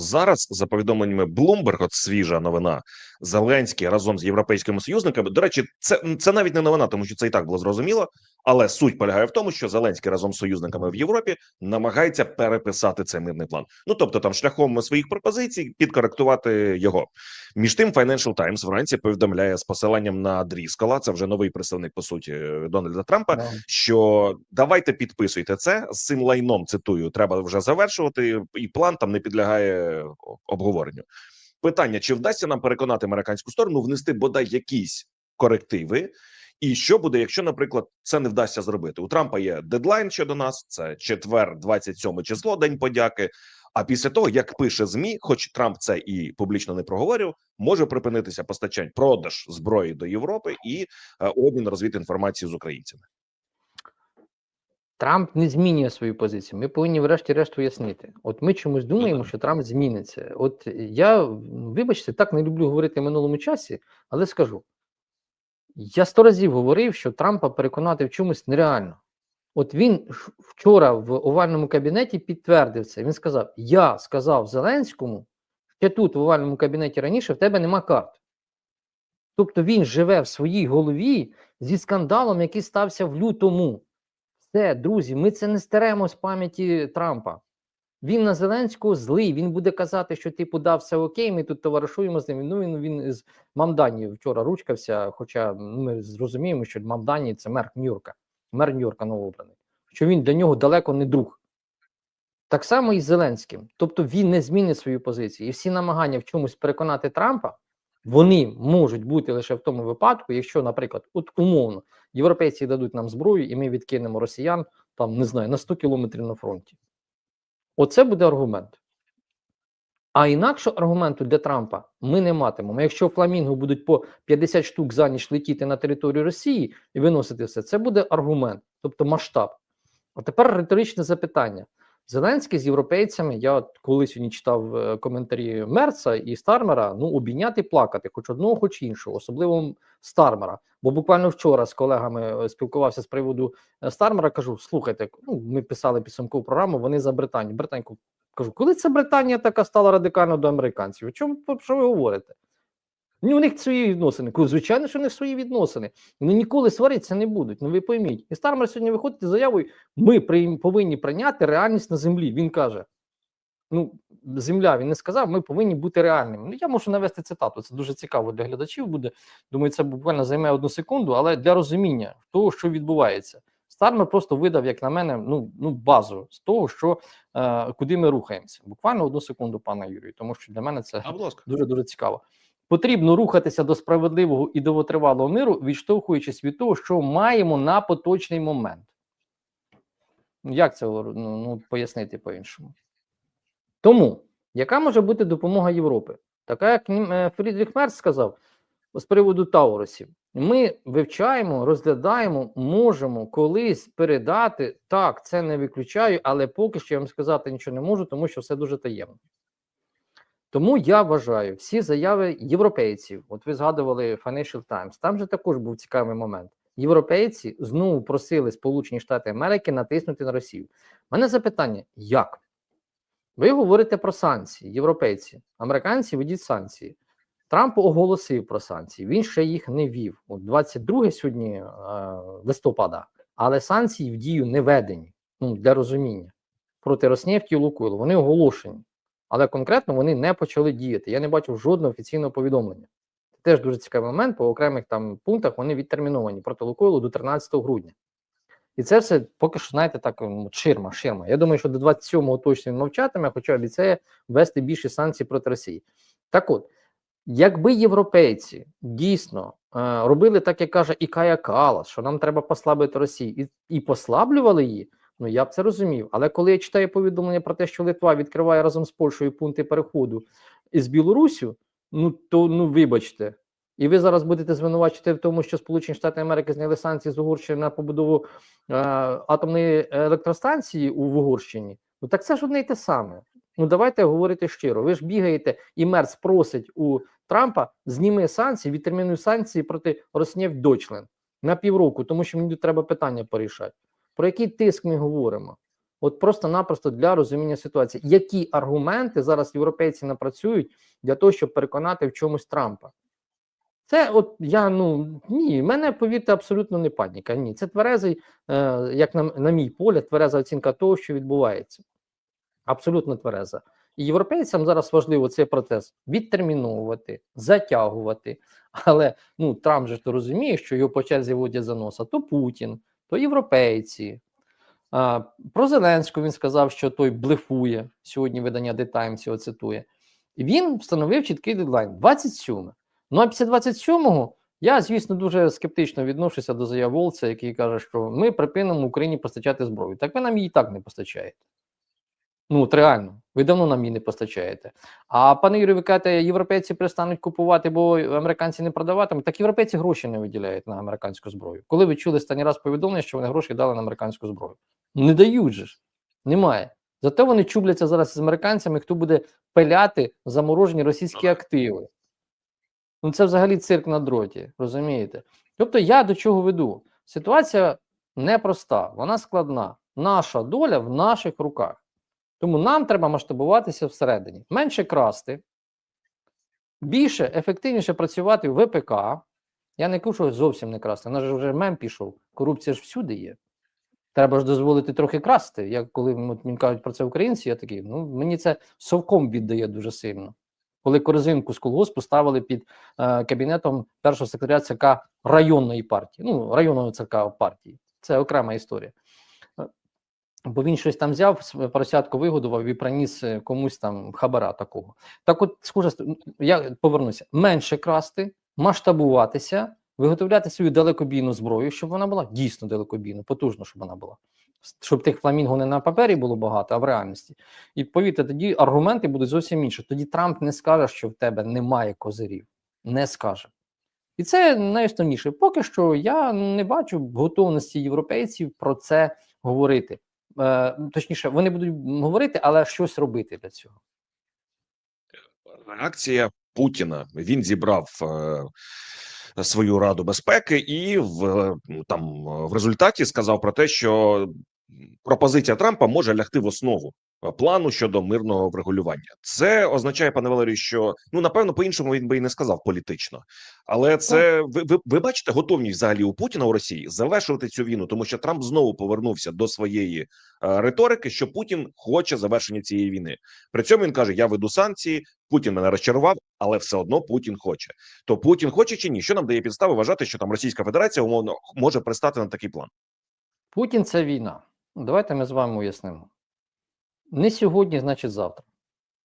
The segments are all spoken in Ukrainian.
зараз, за повідомленнями Bloomberg, от свіжа новина, Зеленський разом з європейськими союзниками. До речі, це це навіть не новина, тому що це і так було зрозуміло. Але суть полягає в тому, що Зеленський разом з союзниками в Європі намагається переписати цей мирний план. Ну тобто, там шляхом своїх пропозицій підкоректувати його. Між тим, Financial Times вранці повідомляє з посиланням на Дріскола, це вже новий представник по суті Дональда Трампа. Да. Що давайте підписуйте це з цим лайном. Цитую, треба вже завершувати, і план там не підлягає обговоренню. Питання: чи вдасться нам переконати американську сторону внести бодай якісь корективи? І що буде, якщо, наприклад, це не вдасться зробити? У Трампа є дедлайн щодо нас. Це четвер, 27 число, день подяки. А після того, як пише змі, хоч Трамп це і публічно не проговорив, може припинитися постачань продаж зброї до Європи і е, обмін розвідінформації з українцями. Трамп не змінює свою позицію. Ми повинні, врешті-решт, уяснити. От ми чомусь думаємо, що Трамп зміниться. От я, вибачте, так не люблю говорити в минулому часі, але скажу: я сто разів говорив, що Трампа переконати в чомусь нереально. От він вчора в овальному кабінеті підтвердив це. Він сказав: Я сказав Зеленському, ще тут, в овальному кабінеті раніше, в тебе нема карт. Тобто він живе в своїй голові зі скандалом, який стався в лютому. Все, друзі, ми це не стеремо з пам'яті Трампа. Він на Зеленського злий. Він буде казати, що типу да, все окей, ми тут товаришуємо з ним. Ну він він з Мамдані вчора ручкався. Хоча ми зрозуміємо, що Мамдані це мер Нью-Йорка, мер Нью-Йорка новообраний. Що він для нього далеко не друг. Так само і з Зеленським. Тобто він не змінить свою позицію. І всі намагання в чомусь переконати Трампа, вони можуть бути лише в тому випадку, якщо, наприклад, от умовно, європейці дадуть нам зброю, і ми відкинемо росіян там, не знаю, на 100 кілометрів на фронті. Оце буде аргумент. А інакше аргументу для Трампа ми не матимемо. Якщо фламінго будуть по 50 штук за ніч летіти на територію Росії і виносити все, це буде аргумент, тобто масштаб. А тепер риторичне запитання. Зеленський з європейцями, я коли сьогодні читав е, коментарі Мерца і Стармера, ну обійняти плакати, хоч одного, хоч іншого, особливо Стармера. Бо буквально вчора з колегами е, спілкувався з приводу е, Стармера. Кажу: слухайте, ну ми писали підсумкову програму. Вони за Британію. Британьку кажу, коли це Британія така стала радикально до американців? Чому про що ви говорите? Ну, у них свої відносини. Кажу, звичайно, що у них свої відносини. Вони ніколи сваритися не будуть. Ну ви пойміть. І Стармер сьогодні виходить з заявою: ми повинні прийняти реальність на землі. Він каже: ну, земля, він не сказав, ми повинні бути реальними. Ну, я можу навести цитату. Це дуже цікаво для глядачів буде. Думаю, це буквально займе одну секунду, але для розуміння того, що відбувається. Стармер просто видав, як на мене, ну, ну базу з того, що е, куди ми рухаємося. Буквально одну секунду, пане Юрію, тому що для мене це дуже дуже цікаво. Потрібно рухатися до справедливого і довготривалого миру, відштовхуючись від того, що маємо на поточний момент. Ну, Як це ну, ну, пояснити по-іншому? Тому, яка може бути допомога Європи? Така, як е, Фрідріх Мерц сказав з приводу Таурусів, ми вивчаємо, розглядаємо, можемо колись передати. Так, це не виключаю, але поки що я вам сказати нічого не можу, тому що все дуже таємно. Тому я вважаю всі заяви європейців. От ви згадували Financial Times, там же також був цікавий момент. Європейці знову просили Сполучені Штати Америки натиснути на Росію. У мене запитання: як? Ви говорите про санкції, європейці, американці ведіть санкції. Трамп оголосив про санкції. Він ще їх не вів. От 22 сьогодні е, листопада, але санкції в дію не введені. Ну для розуміння проти Роснефті і Лукойлу. Вони оголошені, але конкретно вони не почали діяти. Я не бачив жодного офіційного повідомлення. Це теж дуже цікавий момент. По окремих там пунктах вони відтерміновані проти Лукойлу до 13 грудня. І це все поки що, знаєте, так ширма, ширма. Я думаю, що до 27-го точно він мовчатиме, хоча обіцяє ввести більше санкцій проти Росії. Так от, якби європейці дійсно е, робили так, як каже Ікая Калас, що нам треба послабити Росію, і, і послаблювали її, ну я б це розумів. Але коли я читаю повідомлення про те, що Литва відкриває разом з Польщею пункти переходу із Білоруссю, ну то ну вибачте. І ви зараз будете звинувачити в тому, що Сполучені Штати Америки зняли санкції з Угорщини на побудову е, атомної електростанції у в Угорщині. Ну так це ж одне й те саме. Ну давайте говорити щиро. Ви ж бігаєте, і Мерц просить у Трампа зніми санкції, відтермінуй санкції проти Роснефть Дойчлен на півроку, тому що мені треба питання порішати. Про який тиск ми говоримо? От просто-напросто для розуміння ситуації, які аргументи зараз європейці напрацюють для того, щоб переконати в чомусь Трампа. Це от я ну ні, в мене повірте, абсолютно не паніка. Ні, це тверезий, е, як на, на мій погляд, твереза оцінка того, що відбувається. Абсолютно твереза. І європейцям зараз важливо цей процес відтерміновувати, затягувати. Але ну Трамп же то розуміє, що його по черзі водять за носа то Путін, то європейці. Про Зеленського він сказав, що той блефує. Сьогодні видання The Times його цитує. Він встановив чіткий дедлайн 27. Ну а після 27-го я, звісно, дуже скептично відношуся до заяв Волця, який каже, що ми припинимо Україні постачати зброю. Так ви нам її так не постачаєте. Ну, от реально, ви давно нам її не постачаєте. А пане Юрію, ви кажете, європейці перестануть купувати, бо американці не продаватимуть. Так європейці гроші не виділяють на американську зброю. Коли ви чули останній раз повідомлення, що вони гроші дали на американську зброю? Не дають же ж. Немає. Зате вони чубляться зараз з американцями, хто буде пиляти заморожені російські активи. Ну, це взагалі цирк на дроті, розумієте? Тобто, я до чого веду? Ситуація непроста, вона складна. Наша доля в наших руках. Тому нам треба масштабуватися всередині, менше красти, більше, ефективніше працювати в ВПК. Я не кажу, що зовсім не красти. У нас же вже мем пішов. Корупція ж всюди є. Треба ж дозволити трохи красти. Я коли мені кажуть про це українці, я такий, ну мені це совком віддає дуже сильно. Коли корзинку з колгоспу ставили під е, кабінетом першого секретаря ЦК районної партії, ну районного ЦК партії. Це окрема історія. Бо він щось там взяв, поросятку вигодував і приніс е, комусь там хабара такого. Так, от, схоже, я повернуся: менше красти, масштабуватися, виготовляти свою далекобійну зброю, щоб вона була дійсно далекобійну, потужно, щоб вона була. Щоб тих фламінго не на папері було багато, а в реальності. І повірте, тоді аргументи будуть зовсім інші. Тоді Трамп не скаже, що в тебе немає козирів. Не скаже. І це найосновніше. Поки що я не бачу готовності європейців про це говорити. Е, точніше, вони будуть говорити, але щось робити для цього. реакція Путіна. Він зібрав е, свою раду безпеки, і в е, там в результаті сказав про те, що пропозиція Трампа може лягти в основу плану щодо мирного врегулювання. Це означає, пане Валерію, що ну напевно по-іншому він би і не сказав політично, але це ви, ви, ви бачите готовність взагалі у Путіна у Росії завершувати цю війну, тому що Трамп знову повернувся до своєї е, риторики, що Путін хоче завершення цієї війни. При цьому він каже: Я веду санкції, Путін мене розчарував, але все одно Путін хоче. То Путін хоче чи ні? Що нам дає підстави вважати, що там Російська Федерація умовно може пристати на такий план? Путін це війна. Давайте ми з вами уяснимо. Не сьогодні, значить завтра.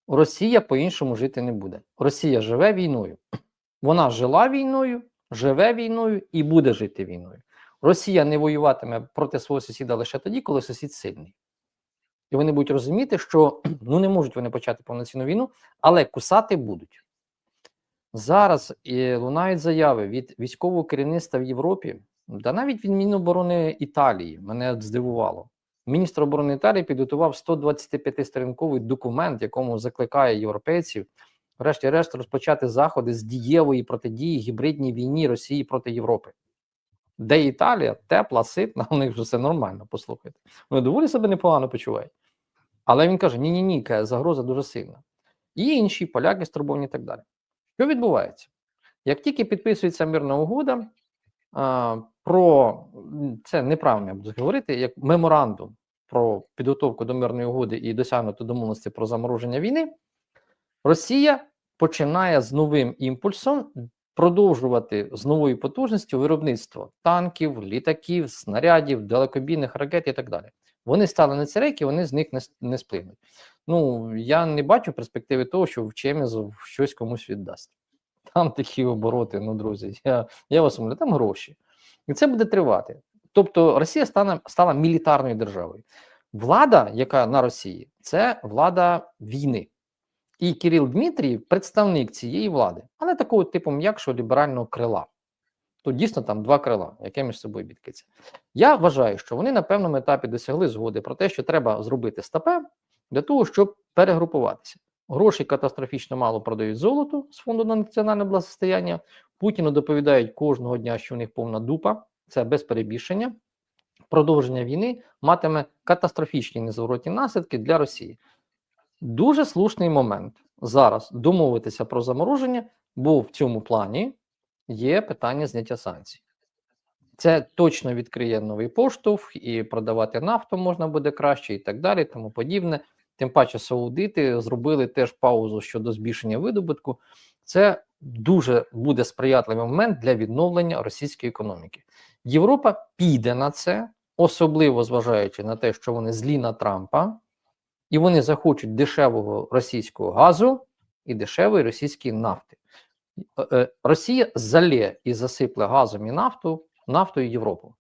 Росія по-іншому жити не буде. Росія живе війною. Вона жила війною, живе війною і буде жити війною. Росія не воюватиме проти свого сусіда лише тоді, коли сусід сильний. І вони будуть розуміти, що ну не можуть вони почати повноцінну війну, але кусати будуть. Зараз е, лунають заяви від військового керівництва в Європі, та навіть від Міноборони Італії. Мене здивувало. Міністр оборони Італії підготував 125-сторінковий документ, якому закликає європейців, врешті-решт, розпочати заходи з дієвої протидії гібридній війні Росії проти Європи. Де Італія тепла, ситна, у них вже все нормально, послухайте. Вони доволі себе непогано почувають. Але він каже: ні, ні, загроза дуже сильна. І інші поляки стурбовані і так далі. Що відбувається? Як тільки підписується мирна угода, про це неправильно я буду говорити, як меморандум про підготовку до мирної угоди і досягнути домовленості про замороження війни, Росія починає з новим імпульсом продовжувати з новою потужністю виробництво танків, літаків, снарядів, далекобійних ракет і так далі. Вони стали на ці рейки, вони з них не, не сплинуть. Ну я не бачу перспективи того, що в Чемізов щось комусь віддасть. Там такі обороти, ну друзі, я, я вас умовляю, там гроші. І це буде тривати. Тобто Росія стане стала мілітарною державою. Влада, яка на Росії, це влада війни. І Кирил Дмитрієв представник цієї влади, але такого типу м'якшого ліберального крила. Тут дійсно там два крила, яке між собою бідкається. Я вважаю, що вони на певному етапі досягли згоди про те, що треба зробити стапе для того, щоб перегрупуватися. Гроші катастрофічно мало продають золото з фонду на національне благосостояння. Путіну доповідають кожного дня, що в них повна дупа, це без перебільшення. продовження війни матиме катастрофічні незворотні наслідки для Росії. Дуже слушний момент зараз домовитися про замороження, бо в цьому плані є питання зняття санкцій. Це точно відкриє новий поштовх, і продавати нафту можна буде краще, і так далі, тому подібне. Тим паче, саудити зробили теж паузу щодо збільшення видобутку. Це дуже буде сприятливий момент для відновлення російської економіки. Європа піде на це, особливо зважаючи на те, що вони злі на Трампа, і вони захочуть дешевого російського газу і дешевої російської нафти. Е, е, Росія залє і засипле газом і нафту нафтою Європу.